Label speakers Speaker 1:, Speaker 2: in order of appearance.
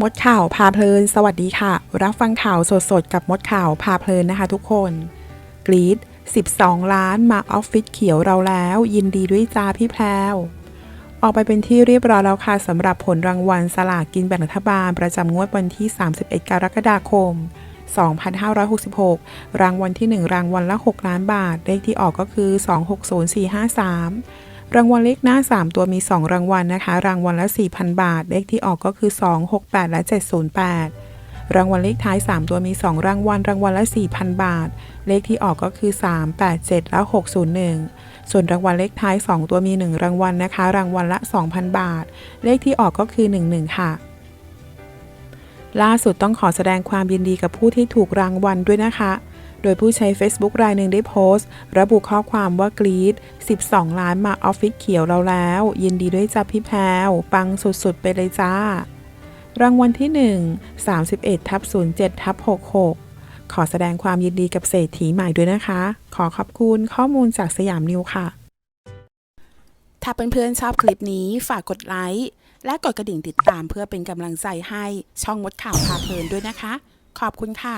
Speaker 1: มดข่าวพาเพลิน สวัสดีค่ะ รับฟังข่าวสดๆ กับมดข่าวพาเพลินนะคะทุกคน กรีด12 ล้านมาออฟฟิศเขียวเราแล้ว ยินดีด้วยจ้าพี่แพรวออกไปเป็นที่เรียบร้อยแล้วค่ะสำหรับผลรางวัลสลากกินแบ่งรัฐบาล ประจำงวดวันที่ 31 กรกฎาคม 2566 รางวัลที่ 1 รางวัลละ 6 ล้านบาท เลขที่ออกก็คือ 260453 รางวัลเลขหน้า 3 ตัวมี 2 รางวัลนะคะ รางวัลละ 4,000 บาท เลขที่ออกก็คือ 268 และ 708 รางวัลเลขท้าย 3 ตัวมี 2 รางวัล รางวัลละ 4,000 บาท เลขที่ออกก็คือ 387 และ 601 ส่วนรางวัลเลขท้าย 2 ตัวมี 1 รางวัลนะคะ รางวัลละ 2,000 บาท เลขที่ออกก็คือ 11 ค่ะล่าสุดต้องขอแสดงความยินดีกับผู้ที่ถูกรางวัลด้วยนะคะ โดยผู้ใช้ Facebook รายหนึ่งได้โพสต์ ระบุข้อความว่ากรีด 12 ล้านมาออฟฟิศเขียวเราแล้ว ยินดีด้วยจ้าพี่แพวปังสุดๆ ไปเลยจ้า รางวัลที่ 1 31ทับ07ทับ66 ขอแสดงความยินดีกับเศรษฐีใหม่ด้วยนะคะ ขอขอบคุณข้อมูลจากสยามนิวค่ะ ถ้าเพื่อนๆชอบคลิปนี้ฝากกดไลค์และกดกระดิ่งติดตามเพื่อเป็นกำลังใจให้ช่องมดข่าวพาเพลินด้วยนะคะ ขอบคุณค่ะ